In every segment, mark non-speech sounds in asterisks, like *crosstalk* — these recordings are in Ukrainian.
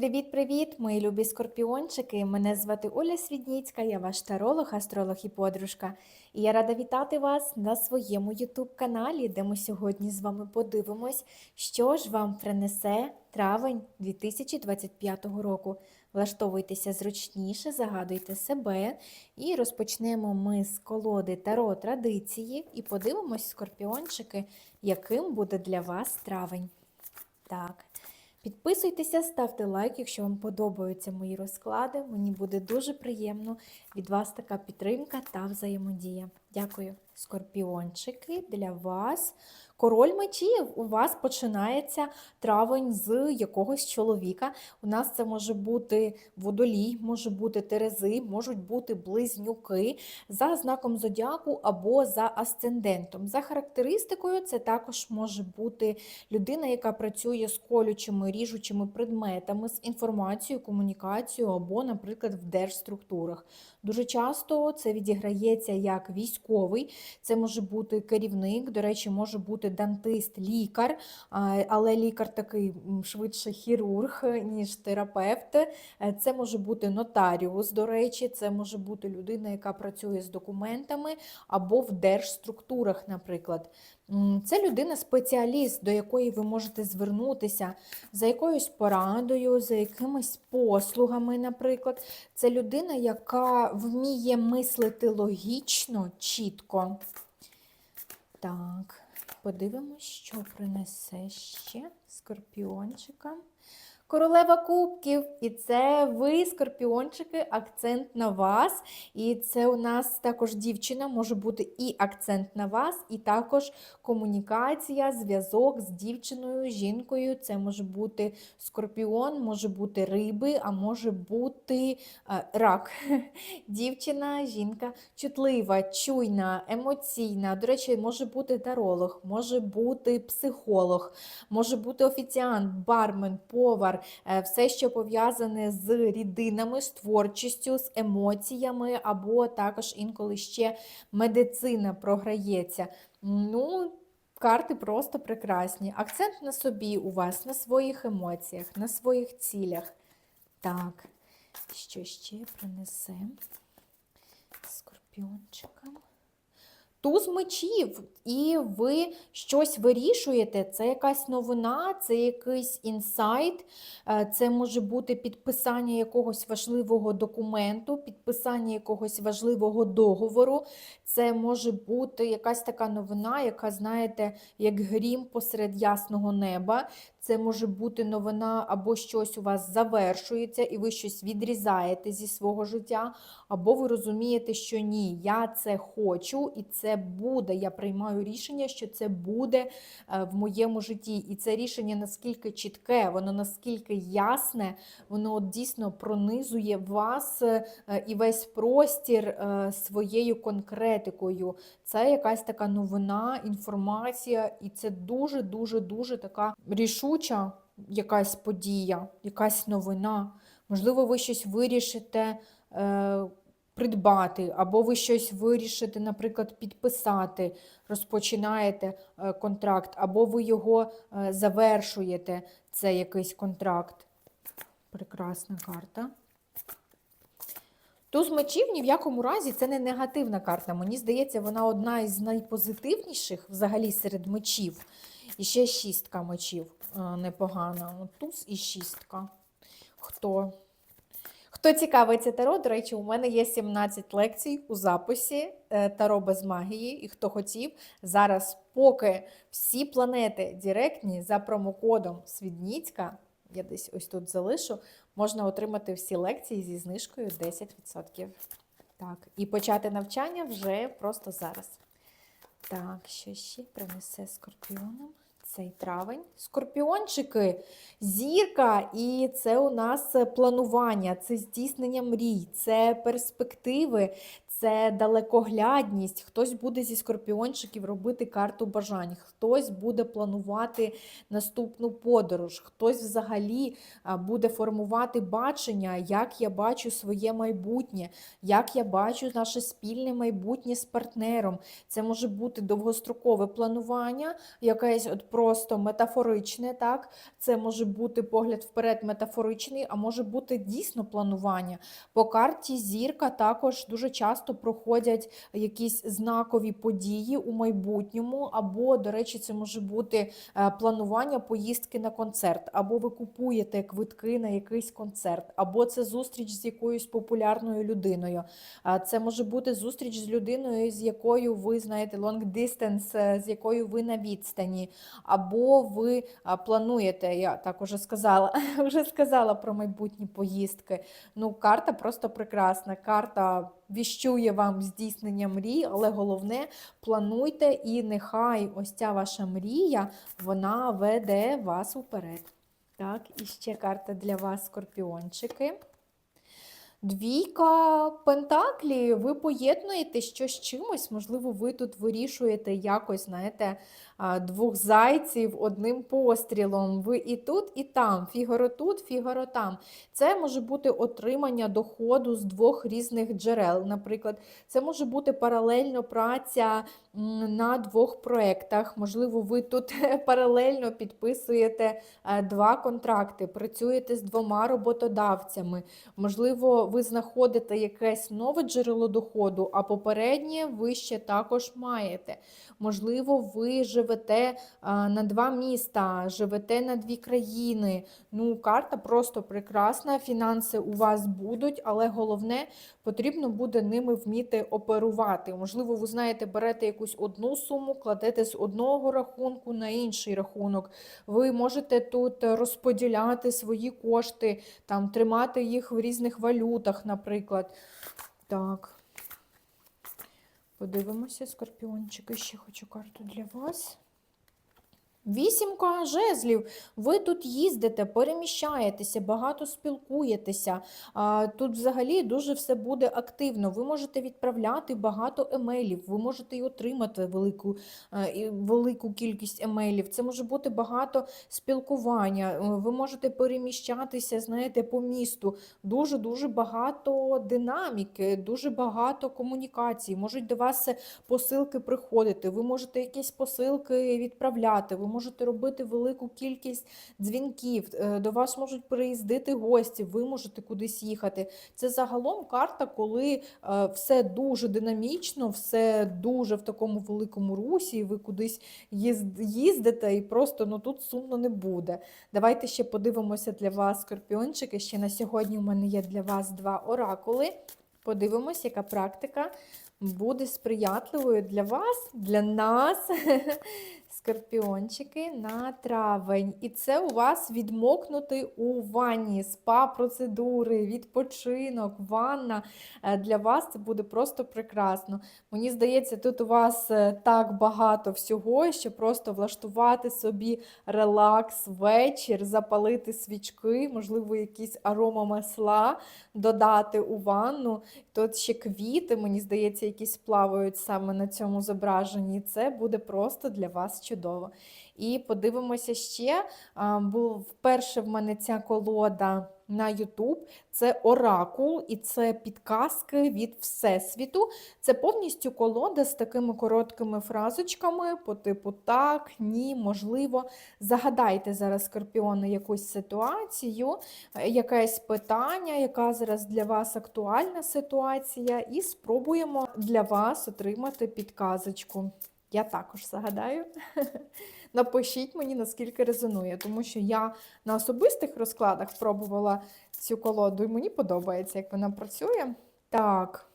Привіт-привіт, мої любі скорпіончики! Мене звати Оля Свідніцька, я ваш таролог, астролог і подружка. І я рада вітати вас на своєму ютуб-каналі, де ми сьогодні з вами подивимось, що ж вам принесе травень 2025 року. Влаштовуйтеся зручніше, загадуйте себе. І розпочнемо ми з колоди Таро традиції і подивимось, скорпіончики, яким буде для вас травень. Так. Підписуйтеся, ставте лайк, якщо вам подобаються мої розклади. Мені буде дуже приємно від вас така підтримка та взаємодія. Дякую, скорпіончики, для вас. Король мечів у вас починається травень з якогось чоловіка. У нас це може бути водолій, може бути терези, можуть бути близнюки за знаком зодіаку або за асцендентом. За характеристикою, це також може бути людина, яка працює з колючими, ріжучими предметами, з інформацією, комунікацією або, наприклад, в держструктурах. Дуже часто це відіграється як військовий, це може бути керівник, до речі, може бути дантист, лікар, але лікар такий швидше хірург, ніж терапевт. Е, Це може бути нотаріус, до речі, це може бути людина, яка працює з документами або в держструктурах, наприклад. Це людина-спеціаліст, до якої ви можете звернутися за якоюсь порадою, за якимись послугами, наприклад. Це людина, яка вміє мислити логічно, чітко. Так, подивимось, що принесе ще скорпіончика. Королева кубків, і це ви, скорпіончики, акцент на вас. І це у нас також дівчина, може бути і акцент на вас, і також комунікація, зв'язок з дівчиною, жінкою. Це може бути скорпіон, може бути риби, а може бути е, рак. *laughs* Дівчина, жінка чутлива, чуйна, емоційна. До речі, може бути таролог, може бути психолог, може бути офіціант, бармен, повар, е, все, що пов'язане з рідинами, з творчістю, з емоціями, або також інколи ще медицина програється. Ну, карти просто прекрасні. Акцент на собі у вас, на своїх емоціях, на своїх цілях. Так, що ще принесе скорпіончикам? Туз мечів, і ви щось вирішуєте. Це якась новина, це якийсь інсайт, е, це може бути підписання якогось важливого документу, підписання якогось важливого договору. Це може бути якась така новина, яка, знаєте, як грім посеред ясного неба. Це може бути новина, або щось у вас завершується, і ви щось відрізаєте зі свого життя, або ви розумієте, що ні, я це хочу, і це буде. Я приймаю рішення, що це буде е, в моєму житті. І це рішення наскільки чітке, воно наскільки ясне, воно от дійсно пронизує вас е, і весь простір е, своєю конкретикою. Це якась така новина, інформація, і це дуже, дуже, дуже така рішуча якась подія, якась новина. Можливо, ви щось вирішите. Е, Придбати, або ви щось вирішите, наприклад, підписати, розпочинаєте е, контракт, або ви його е, завершуєте, це якийсь контракт. Прекрасна карта. Туз мечів ні в якому разі це не негативна карта. Мені здається, вона одна із найпозитивніших взагалі серед мечів. І ще шістка мечів непогана. От Туз і шістка. Хто? Хто цікавиться таро, до речі, у мене є 17 лекцій у записі е, Таро без магії. І хто хотів, зараз, поки всі планети директні за промокодом Свідніцька, я десь ось тут залишу, можна отримати всі лекції зі знижкою 10%. Так, і почати навчання вже просто зараз. Так, що ще принесе скорпіонам? Цей травень. Скорпіончики, зірка, і це у нас планування, це здійснення мрій, це перспективи, це далекоглядність. Хтось буде зі скорпіончиків робити карту бажань, хтось буде планувати наступну подорож, хтось взагалі буде формувати бачення, як я бачу своє майбутнє, як я бачу наше спільне майбутнє з партнером. Це може бути довгострокове планування, якесь от просто метафоричне, так? Це може бути погляд вперед метафоричний, а може бути дійсно планування. По карті зірка також дуже часто проходять якісь знакові події у майбутньому, або, до речі, це може бути е, планування поїздки на концерт, або ви купуєте квитки на якийсь концерт, або це зустріч з якоюсь популярною людиною. Це може бути зустріч з людиною, з якою ви знаєте long distance, е, з якою ви на відстані, або ви плануєте, я так уже сказала, *laughs* вже сказала про майбутні поїздки. Ну, карта просто прекрасна. Карта віщує вам здійснення мрій, але головне плануйте, і нехай ось ця ваша мрія вона веде вас уперед. Так, і ще карта для вас, скорпіончики. Двійка пентаклі, ви поєднуєте щось з чимось, можливо, ви тут вирішуєте якось, знаєте, двох зайців одним пострілом. Ви і тут, і там, фігаро тут, фігаро там. Це може бути отримання доходу з двох різних джерел. Наприклад, це може бути паралельно праця на двох проєктах. Можливо, ви тут *laughs* паралельно підписуєте е, два контракти, працюєте з двома роботодавцями. Можливо, ви знаходите якесь нове джерело доходу, а попереднє ви ще також маєте. Можливо, ви живете а, на два міста, живете на дві країни. Ну, карта просто прекрасна, фінанси у вас будуть, але головне, потрібно буде ними вміти оперувати. Можливо, ви знаєте, берете якусь одну суму, кладете з одного рахунку на інший рахунок. Ви можете тут розподіляти свої кошти, там, тримати їх в різних валютах, наприклад. Так. Подивимося, скорпіончики, ще хочу карту для вас. Вісімка жезлів. Ви тут їздите, переміщаєтеся, багато спілкуєтеся. Тут взагалі дуже все буде активно. Ви можете відправляти багато емейлів, ви можете і отримати велику, е, велику кількість емейлів. Це може бути багато спілкування. Е, Ви можете переміщатися, знаєте, по місту. Дуже-дуже багато динаміки, дуже багато комунікацій. Можуть до вас посилки приходити, ви можете якісь посилки відправляти. Ви можете робити велику кількість дзвінків, е, до вас можуть приїздити гості, ви можете кудись їхати. Це загалом карта, коли е, все дуже динамічно, все дуже в такому великому русі, і ви кудись їздите, і просто ну, тут сумно не буде. Давайте ще подивимося для вас, скорпіончики. Ще на сьогодні у мене є для вас два оракули. Подивимось, яка практика буде сприятливою для вас, для нас, *laughs* скорпіончики, на травень. І це у вас відмокнути у ванні, спа-процедури, відпочинок, ванна. Е, Для вас це буде просто прекрасно. Мені здається, тут у вас е, так багато всього, що просто влаштувати собі релакс, вечір, запалити свічки, можливо, якісь аромамасла додати у ванну. Тут ще квіти, мені здається, якісь плавають саме на цьому зображенні. Це буде просто для вас чудово. І подивимося ще. Був вперше в мене ця колода на YouTube. Це оракул, і це підказки від Всесвіту. Це повністю колода з такими короткими фразочками по типу так, ні, можливо. Загадайте зараз, скорпіони, якусь ситуацію, е, якесь питання, яка зараз для вас актуальна ситуація, і спробуємо для вас отримати підказочку. Я також загадаю. *laughs* Напишіть мені, наскільки резонує, тому що я на особистих розкладах пробувала цю колоду, і мені подобається, як вона працює. Так,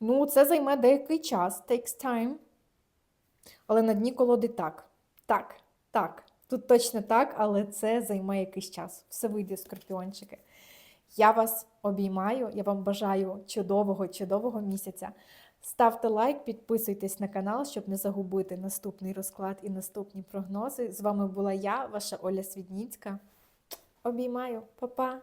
ну це займе деякий час, takes time. Але на дні колоди так. Так, так. Тут точно так, але це займе якийсь час. Все вийде, скорпіончики. Я вас обіймаю, я вам бажаю чудового, чудового місяця. Ставте лайк, підписуйтесь на канал, щоб не загубити наступний розклад і наступні прогнози. З вами була я, ваша Оля Свідніцька. Обіймаю, Па-па!